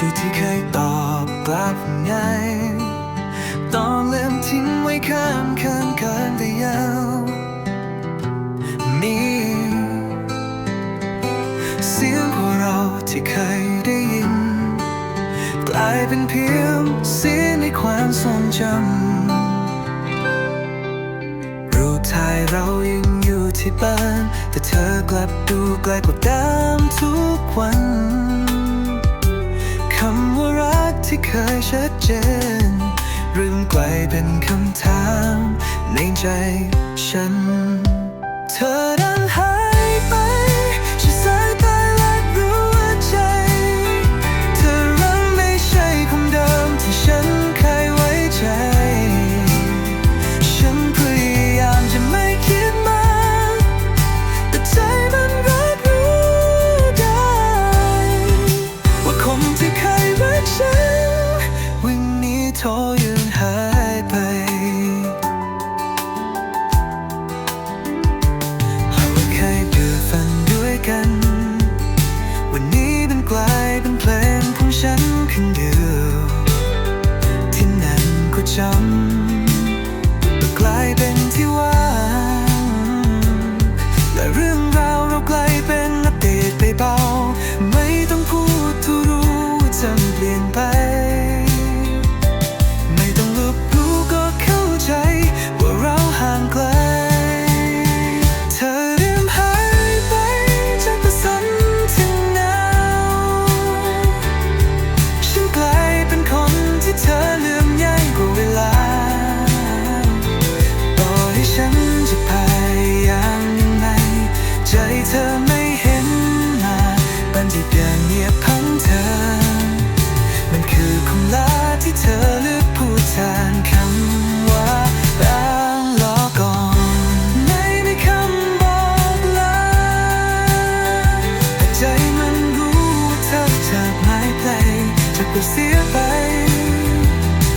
ชื่อที่เคยตอบกลับไงตอนเริ่มทิ้งไว้ข้ามคืนเกินไปยาวมีเสียงของเราที่เคยได้ยิน กลายเป็นเพียงเสียงในความทรงจำรูปถ่ายเรายังอยู่ที่บ้าน แต่เธอกลับดูไกลกว่าเดิมทุกวัน ที่เคยชัดเจนเรื่องไกลเป็นคำถามในใจฉัน เธอ ก็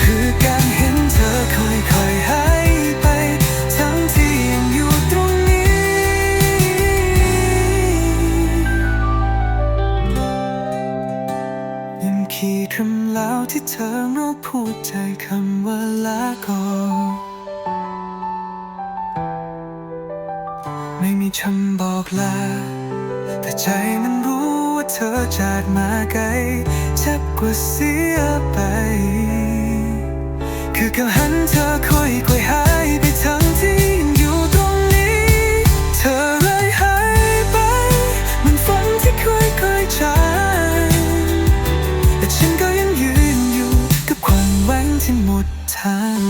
คือการเห็นเธอค่อยๆหายไป ทั้งที่ยังอยู่ตรงนี้ ยังขีดคำแล้วที่เธอเมื่อพูดใจคำว่าลาก่อนไม่มีคำบอกลาแต่ใจมันรู้ เธอจากมาไกลเจ็บกว่าเสียไป คือการหันเธอค่อยๆหายไปทั้งที่ยังอยู่ตรงนี้ เธอเลยหายไป มันฝันที่ค่อยๆจางแต่ฉันก็ยังยืนอยู่กับความหวังที่หมดทาง